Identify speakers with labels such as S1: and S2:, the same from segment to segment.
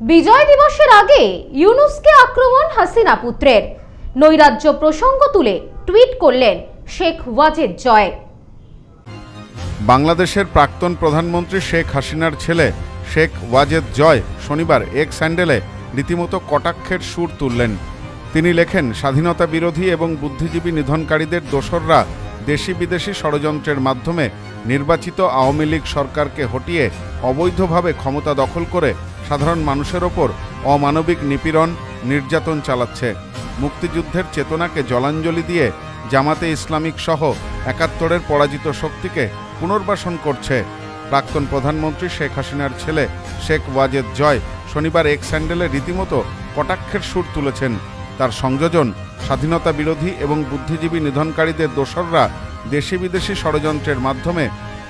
S1: বিজয় দিবসের আগে ইউনুসকে আক্রমণ হাসিনা পুত্রের। নৈরাজ্য প্রসঙ্গ তুলে টুইট করলেন শেখ ওয়াজেদ জয়।
S2: বাংলাদেশের প্রাক্তন প্রধানমন্ত্রী শেখ হাসিনার ছেলে শেখ ওয়াজেদ জয় শনিবার এক স্যান্ডেলে রীতিমতো কটাক্ষের সুর তুললেন। তিনি লেখেন, স্বাধীনতা বিরোধী এবং বুদ্ধিজীবী নিধনকারীদের দোসররা দেশি বিদেশি ষড়যন্ত্রের মাধ্যমে নির্বাচিত আওয়ামী লীগ সরকারকে হটিয়ে অবৈধভাবে ক্ষমতা দখল করে সাধারণ মানুষের ওপর অমানবিক নিপীড়ন নির্যাতন চালাচ্ছে। মুক্তিযুদ্ধের চেতনাকে জলাঞ্জলি দিয়ে জামাতে ইসলামিক সহ একাত্তরের পরাজিত শক্তিকে পুনর্বাসন করছে। প্রাক্তন প্রধানমন্ত্রী শেখ হাসিনার ছেলে শেখ ওয়াজেদ জয় শনিবার এক স্যান্ডেলে রীতিমতো কটাক্ষের সুর তুলেছেন। তার সংযোজন স্বাধীনতা বিরোধী এবং বুদ্ধিজীবী নিধনকারীদের দোসররা দেশি বিদেশি ষড়যন্ত্রের মাধ্যমে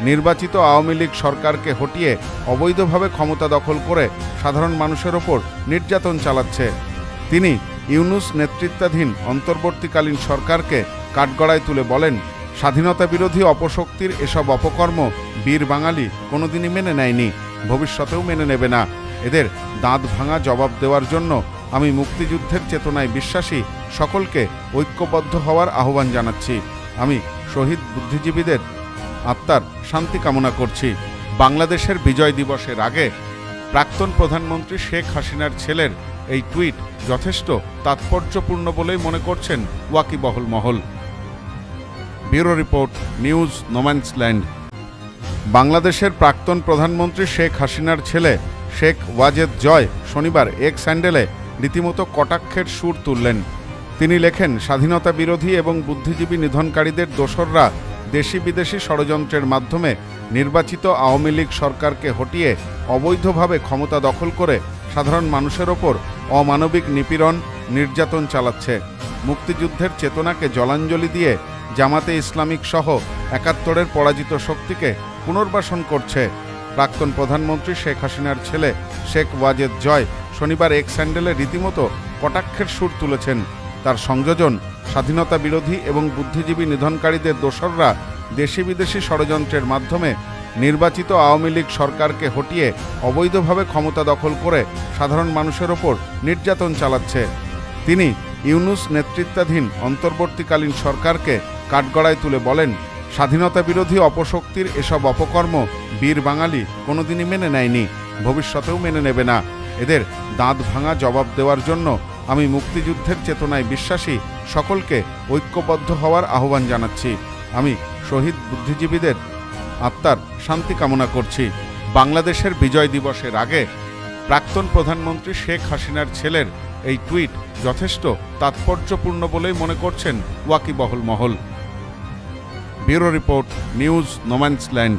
S2: নির্বাচিত আওয়ামী লীগ সরকারকে হটিয়ে অবৈধভাবে ক্ষমতা দখল করে সাধারণ মানুষের ওপর নির্যাতন চালাচ্ছে। তিনি ইউনুস নেতৃত্বাধীন অন্তর্বর্তীকালীন সরকারকে কাঠগড়ায় তুলে বলেন, স্বাধীনতা বিরোধী অপশক্তির এসব অপকর্ম বীর বাঙালি কোনোদিনই মেনে নেয়নি, ভবিষ্যতেও মেনে নেবে না। এদের দাঁত ভাঙা জবাব দেওয়ার জন্য আমি মুক্তিযুদ্ধের চেতনায় বিশ্বাসী, সকলকে ঐক্যবদ্ধ হওয়ার আহ্বান জানাচ্ছি। আমি শহীদ বুদ্ধিজীবীদের আত্মার শান্তি কামনা করছি। বাংলাদেশের বিজয় দিবসের আগে প্রাক্তন প্রধানমন্ত্রী শেখ হাসিনার ছেলের এই টুইট যথেষ্ট তাৎপর্যপূর্ণ বলেই মনে করছেন ওয়াকিবহল মহল। ব্যুরো রিপোর্ট, নিউজ নোম্যান্সল্যান্ড বাংলাদেশের প্রাক্তন প্রধানমন্ত্রী শেখ হাসিনার ছেলে শেখ ওয়াজেদ জয় শনিবার এক স্যান্ডেলে রীতিমতো কটাক্ষের সুর তুললেন। তিনি লেখেন, স্বাধীনতা বিরোধী এবং বুদ্ধিজীবী নিধনকারীদের দোসররা দেশি বিদেশি ষড়যন্ত্রের মাধ্যমে নির্বাচিত আওয়ামী লীগ সরকারকে হটিয়ে অবৈধভাবে ক্ষমতা দখল করে সাধারণ মানুষের ওপর অমানবিক নিপীড়ন নির্যাতন চালাচ্ছে। মুক্তিযুদ্ধের চেতনাকে জলাঞ্জলি দিয়ে জামাতে ইসলামিক সহ একাত্তরের পরাজিত শক্তিকে পুনর্বাসন করছে প্রাক্তন প্রধানমন্ত্রী শেখ হাসিনার ছেলে শেখ ওয়াজেদ জয় শনিবার এক স্যান্ডেলে রীতিমতো কটাক্ষের সুর তুলেছেন। তার সংযোজন, স্বাধীনতা বিরোধী এবং বুদ্ধিজীবী নিধনকারীদের দোসররা দেশি বিদেশি ষড়যন্ত্রের মাধ্যমে নির্বাচিত আওয়ামী লীগ সরকারকে হটিয়ে অবৈধভাবে ক্ষমতা দখল করে সাধারণ মানুষের ওপর নির্যাতন চালাচ্ছে। তিনি ইউনুস নেতৃত্বাধীন অন্তর্বর্তীকালীন সরকারকে কাঠগড়ায় তুলে বলেন, স্বাধীনতা বিরোধী অপশক্তির এসব অপকর্ম বীর বাঙালি কোনোদিনই মেনে নেয়নি, ভবিষ্যতেও মেনে নেবে না। এদের দাঁত ভাঙা জবাব দেওয়ার জন্য আমি মুক্তিযুদ্ধের চেতনায় বিশ্বাসী, সকলকে ঐক্যবদ্ধ হওয়ার আহ্বান জানাচ্ছি। আমি শহীদ বুদ্ধিজীবীদের আত্মার শান্তি কামনা করছি। বাংলাদেশের বিজয় দিবসের আগে প্রাক্তন প্রধানমন্ত্রী শেখ হাসিনার ছেলের এই টুইট যথেষ্ট তাৎপর্যপূর্ণ বলেই মনে করছেন ওয়াকিবহল মহল। Bureau report, news, no man's land.